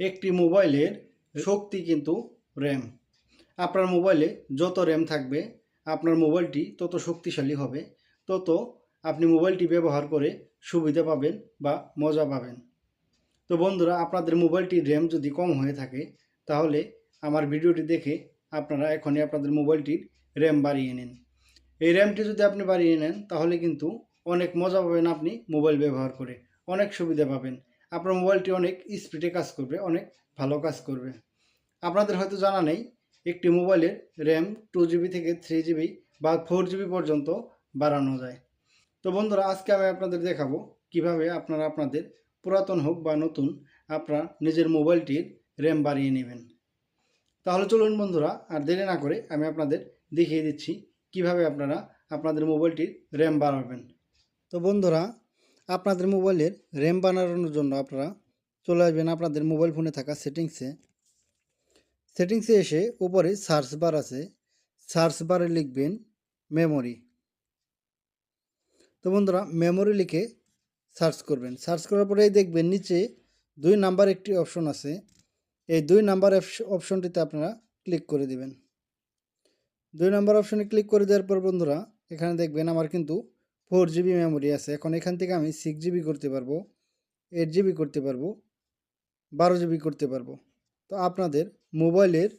একটি মোবাইলের শক্তি কিন্তু র্যাম আপনার মোবাইলে যত র্যাম থাকবে, আপনার মোবাইলটি তত শক্তিশালী হবে, তত আপনি মোবাইলটি ব্যবহার করে সুবিধা পাবেন বা মজা পাবেন। তো বন্ধুরা, আপনাদের মোবাইলটির র্যাম যদি কম হয়ে থাকে, তাহলে আমার ভিডিওটি দেখে আপনারা এখনই আপনাদের মোবাইলটির র্যাম বাড়িয়ে নিন। এই র্যামটি যদি আপনি বাড়িয়ে নেন, তাহলে কিন্তু অনেক মজা পাবেন আপনি মোবাইল ব্যবহার করে, অনেক সুবিধা পাবেন। আপনার মোবাইলটি অনেক স্পিডে কাজ করবে, অনেক ভালো কাজ করবে। আপনাদের হয়তো জানা নেই, একটি মোবাইলের র্যাম টু জিবি থেকে থ্রি জিবি বা ফোর জিবি পর্যন্ত বাড়ানো যায়। তো বন্ধুরা, আজকে আমি আপনাদের দেখাবো কীভাবে আপনারা আপনাদের পুরাতন হোক বা নতুন, আপনার নিজের মোবাইলটির র্যাম বাড়িয়ে নেবেন। তাহলে চলুন বন্ধুরা, আর দেরি না করে আমি আপনাদের দেখিয়ে দিচ্ছি কীভাবে আপনারা আপনাদের মোবাইলটির র্যাম বাড়াবেন। তো বন্ধুরা আপনাদের মোবাইলের র্যাম বানানোর জন্য আপনারা চলে আসবেন আপনাদের মোবাইল ফোনে থাকা সেটিংসে। সেটিংসে এসে উপরে সার্চ বার আছে। সার্চ বারে লিখবেন মেমোরি। তো বন্ধুরা, মেমোরি লিখে সার্চ করবেন। সার্চ করার পরেই দেখবেন নিচে দুই নাম্বার একটি অপশন আছে। এই দুই নাম্বার অপশনটিতে আপনারা ক্লিক করে দিবেন। দুই নাম্বার অপশনে ক্লিক করে দেওয়ার পর বন্ধুরা, এখানে দেখবেন আমার কিন্তু ফোর জিবি মেমোরি আছে। এখন এখান থেকে আমি সিক্স জিবি করতে পারব এইট জিবি করতে পারব, বারো জিবি করতে পারব। তো আপনাদের মোবাইলের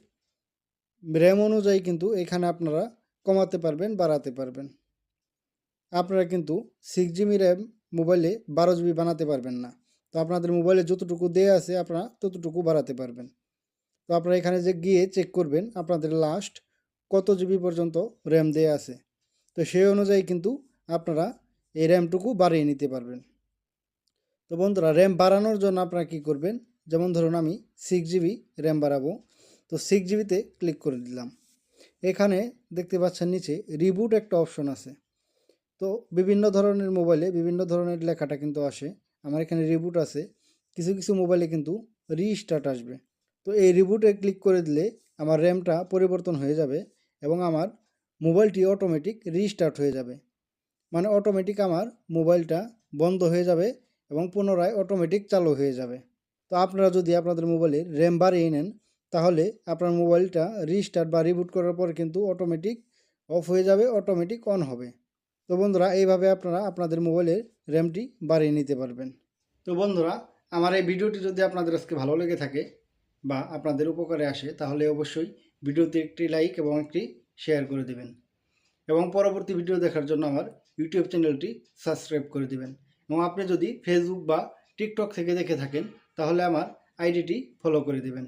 র্যাম অনুযায়ী কিন্তু এখানে আপনারা কমাতে পারবেন, বাড়াতে পারবেন। আপনারা কিন্তু সিক্স জিবি র্যাম মোবাইলে বারো জিবি বানাতে পারবেন না। তো আপনাদের মোবাইলে যতটুকু দেয়া আছে আপনারা ততটুকু বাড়াতে পারবেন। তো আপনারা এখানে যে গিয়ে চেক করবেন, আপনাদের লাস্ট কত জিবি পর্যন্ত র্যাম দেয়া আছে। তো সেই অনুযায়ী কিন্তু আপনারা এই র্যামটুকু বাড়িয়ে নিতে পারবেন। তো বন্ধুরা, র্যাম বাড়ানোর জন্য আপনারা কী করবেন? যেমন ধরুন, আমি সিক্স জিবি র্যাম বাড়াবো। তো সিক্স জিবিতে ক্লিক করে দিলাম। এখানে দেখতে পাচ্ছেন নিচে রিবুট একটা অপশন আছে। তো বিভিন্ন ধরনের মোবাইলে বিভিন্ন ধরনের লেখাটা কিন্তু আসে। আমার এখানে রিবুট আছে। কিছু কিছু মোবাইলে কিন্তু রিস্টার্ট আসবে। তো এই রিবুটে ক্লিক করে দিলে আমার র্যামটা পরিবর্তন হয়ে যাবে এবং আমার মোবাইলটি অটোমেটিক রিস্টার্ট হয়ে যাবে। মানে অটোমেটিক আমার মোবাইলটা বন্ধ হয়ে যাবে এবং পুনরায় অটোমেটিক চালু হয়ে যাবে। তো আপনারা যদি আপনাদের মোবাইলের র্যাম বাড়িয়ে নেন, তাহলে আপনার মোবাইলটা রিস্টার্ট বা রিবুট করার পর কিন্তু অটোমেটিক অফ হয়ে যাবে অটোমেটিক অন হবে। তো বন্ধুরা, এইভাবে আপনারা আপনাদের মোবাইলের র্যামটি বাড়িয়ে নিতে পারবেন। তো বন্ধুরা, আমার এই ভিডিওটি যদি আপনাদের আজকে ভালো লেগে থাকে বা আপনাদের উপকারে আসে, তাহলে অবশ্যই ভিডিওতে একটি লাইক এবং একটি শেয়ার করে দেবেন। এবং পরবর্তী ভিডিও দেখার জন্য আমার ইউটিউব চ্যানেলটি সাবস্ক্রাইব করে দেবেন। এবং আপনি যদি ফেসবুক বা টিকটক থেকে দেখে থাকেন, তাহলে আমার আইডিটি ফলো করে দেবেন।